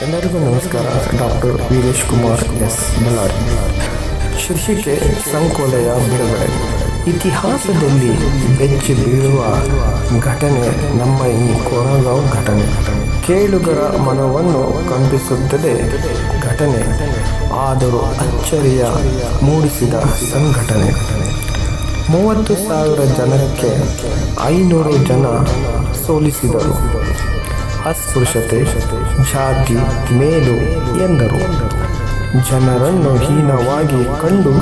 ಎಲ್ಲರಿಗೂ ನಮಸ್ಕಾರ. Doctor Veeresh Kumar S. Ballari. ಶೀರ್ಷಿಕೆ, ಸಂಕೋಲೆಯ ಬಿಡುಗಡೆ. ಇತಿಹಾಸದಲ್ಲಿ ಬೆಚ್ಚಿ ಬೀಳುವ ಘಟನೆ, ನಮ್ಮ ಈ ಕೊರೋನಾ ಘಟನೆ. ಕೇಳುಗರ ಮನವನ್ನು ಕಂಪಿಸುತ್ತದೆ ಘಟನೆ. ಆದರೂ ಅಚ್ಚರಿಯ ಮೂಡಿಸಿದ ಸಂಘಟನೆ. ಮೂವತ್ತು ಸಾವಿರ ಜನಕ್ಕೆ ಐನೂರು ಜನ ಸೋಲಿಸಿದರು. ಅಸ್ಪೃಶ್ಯತೆ ಜಾತಿ ಮೇಲು ಎಂದರು. ಜನರನ್ನು ಹೀನವಾಗಿ ಕಂಡು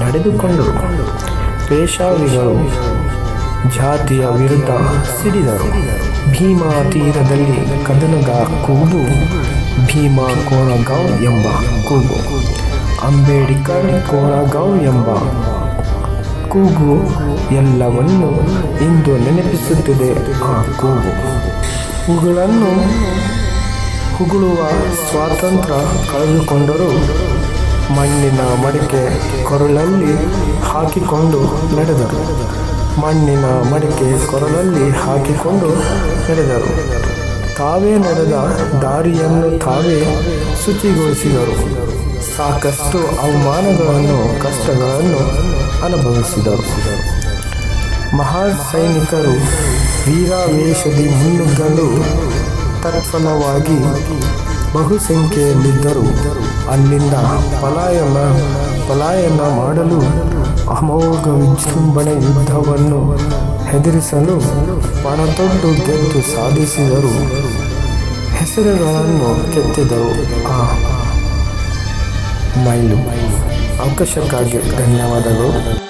ನಡೆದುಕೊಂಡರು. ಪೇಶಾವಿಗಳು ಜಾತಿಯ ವಿರುದ್ಧ ಸಿಡಿದರು. ಭೀಮಾ ತೀರದಲ್ಲಿ ಕದನದ ಕೂಗು, ಭೀಮಾ ಕೋರಗಾಂವ್ ಎಂಬ ಕೂಗು, ಅಂಬೇಡ್ಕರ್ ಕೋರಗಾಂವ್ ಎಂಬ ಕೂಗು ಎಲ್ಲವನ್ನು ಇಂದು ನೆನಪಿಸುತ್ತಿದೆ ಆ ಕೂಗು. ಇವುಗಳನ್ನು ಹುಗುಳುವ ಸ್ವಾತಂತ್ರ್ಯ ಕಳೆದುಕೊಂಡರು ಮಣ್ಣಿನ ಮಡಿಕೆ ಕೊರಳಲ್ಲಿ ಹಾಕಿಕೊಂಡು ನಡೆದರು. ಮಣ್ಣಿನ ಮಡಿಕೆ ಕೊರಳಲ್ಲಿ ಹಾಕಿಕೊಂಡು ನಡೆದರು. ತಾವೇ ನಡೆದ ದಾರಿಯನ್ನು ತಾವೇ ಶುಚಿಗೊಳಿಸಿದರು. ಸಾಕಷ್ಟು ಅವಮಾನಗಳನ್ನು, ಕಷ್ಟಗಳನ್ನು ಅನುಭವಿಸಿದರು. ಮಹಾ ಸೈನಿಕರು ವೀರಾವೇಶದಿ ಮುನ್ನುಗ್ಗಲು ತತ್ಫಲವಾಗಿ ಬಹುಸಂಖ್ಯೆಯಲ್ಲಿದ್ದರು. ಅಲ್ಲಿಂದ ಪಲಾಯನ ಪಲಾಯನ ಮಾಡಲು ಅಮೋಘ ವಿಜೃಂಭಣೆ ಯುದ್ಧವನ್ನು ಹೆದರಿಸಲು ಪಣತೊಟ್ಟು ಗೆದ್ದು ಸಾಧಿಸಿದರು. ಹೆಸರುಗಳನ್ನು ಕೆತ್ತಿದರು. ಆ ಮೈಲು. ಅವಕಾಶಕ್ಕಾಗಿ ಧನ್ಯವಾದಗಳು.